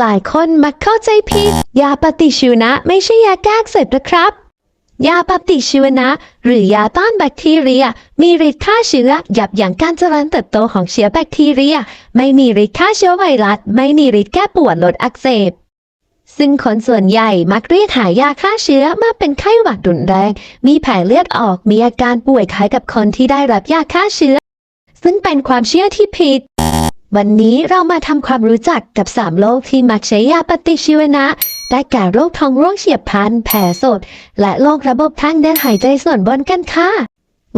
หลายคนมักเข้าใจผิด ยาปฏิชีวนะไม่ใช่ยาแก้อักเสบนะครับ ยาปฏิชีวนะ หรือยาต้านแบคทีเรีย มีฤทธิ์ฆ่าเชื้อยับยั้งการเจริญเติบโตของเชื้อแบคทีเรีย ไม่มีฤทธิ์ฆ่าเชื้อไวรัส ไม่มีฤทธิ์แก้ปวดลดอักเสบ ซึ่งคนส่วนใหญ่มักเรียกหายาฆ่าเชื้อมื่อเป็นไข้หวัดรุนแรง มีแผลเลือดออก มีอาการป่วยคล้ายกับคนที่ได้รับยาฆ่าเชื้อ ซึ่งเป็นความเชื่อที่ผิด วันนี้เรามาทำความรู้จักกับสามโรคที่มักใช้ยาปฏิชีวนะ ได้แก่โรคท้องร่วงเฉียบพลัน แผลสด และโรคระบบทางเดินหายใจส่วนบนกันค่ะ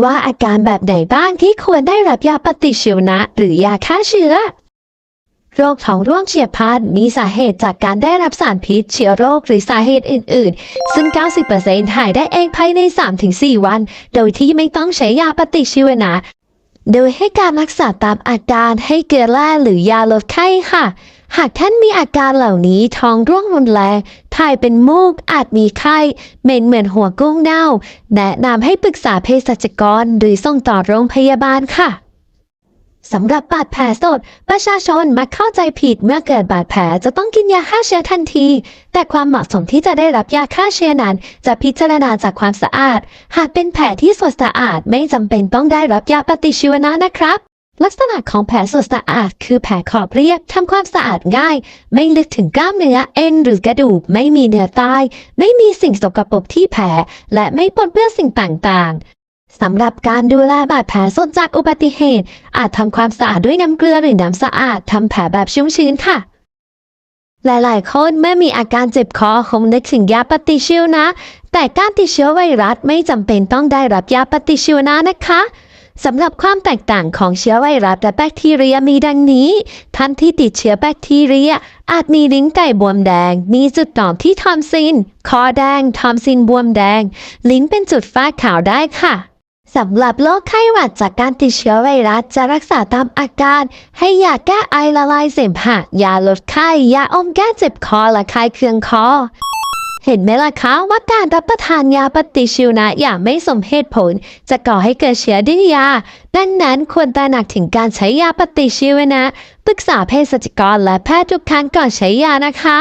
ว่าอาการแบบไหนบ้างที่ควรได้รับยาปฏิชีวนะ หรือยาฆ่าเชื้อ โรคท้องร่วงเฉียบพลันมีสาเหตุจากการได้รับสารพิษ เชื้อโรคหรือสาเหตุอื่น ๆ ซึ่ง 90%หายได้เองภายใน 3-4 วัน โดยที่ไม่ต้องใช้ยาปฏิชีวนะ โดยให้การรักษาตามอาการให้เกลือแร่หรือยาลดไข้ค่ะ หากท่านมีอาการเหล่านี้ท้องร่วงรุนแรงถ่ายเป็นมูก อาจมีไข้เหม็นเหมือนหัวกุ้งเน่า แนะนำให้ปรึกษาเภสัชกรหรือส่งต่อโรงพยาบาลค่ะ สำหรับบาดแผลสด ประชาชนมักเข้าใจผิดเมื่อเกิดบาดแผลจะต้องกินยาฆ่าเชื้อทันที แต่ความเหมาะสมที่จะได้รับยาฆ่าเชื้อนั้น จะพิจารณาจากความสะอาด หากเป็นแผลที่สดสะอาดไม่จำเป็นต้องได้รับยาปฏิชีวนะนะครับ ลักษณะของแผลสดสะอาด คือแผลขอบเรียบทำความสะอาดง่าย ไม่ลึกถึงกล้ามเนื้อเอ็นหรือกระดูกไม่มีเนื้อตาย ไม่มีสิ่งสกปรกที่แผลและไม่ปนเปื้อนสิ่งต่างๆ สำหรับการดูแลบาดแผลสดจากอุบัติเหตุ อาจทำความสะอาดด้วยน้ำเกลือหรือน้ำสะอาดทำแผลแบบชุ่มชื้นค่ะ หลายๆ คนเมื่อมีอาการเจ็บคอคงนึกถึงยาปฏิชีวนะ แต่การติดเชื้อไวรัสไม่จำเป็นต้องได้รับยาปฏิชีวนะนะคะสำหรับความแตกต่างของเชื้อไวรัสและแบคทีเรียมีดังนี้ ท่านที่ติดเชื้อแบคทีเรีย อาจมีลิ้นไก่บวมแดง มีจุดหนองที่ทอมซิน คอแดง ทอมซินบวมแดง ลิ้นเป็นจุดฟ้าขาวได้ค่ะ สำหรับโรคไข้หวัดจากการติดเชื้อไวรัสจะรักษาตามอาการ ให้ยาแก้ไอละลายเสมหะยาลดไข้ยาอมแก้เจ็บคอและคลายเคืองคอ เห็นไหมล่ะคะว่าการรับประทานยาปฏิชีวนะอย่างไม่สมเหตุผล จะก่อให้เกิดเชื้อดื้อยา ดังนั้นควรตระหนักถึงการใช้ยาปฏิชีวนะปรึกษาเภสัชกรและแพทย์ทุกครั้งก่อนใช้ยานะคะ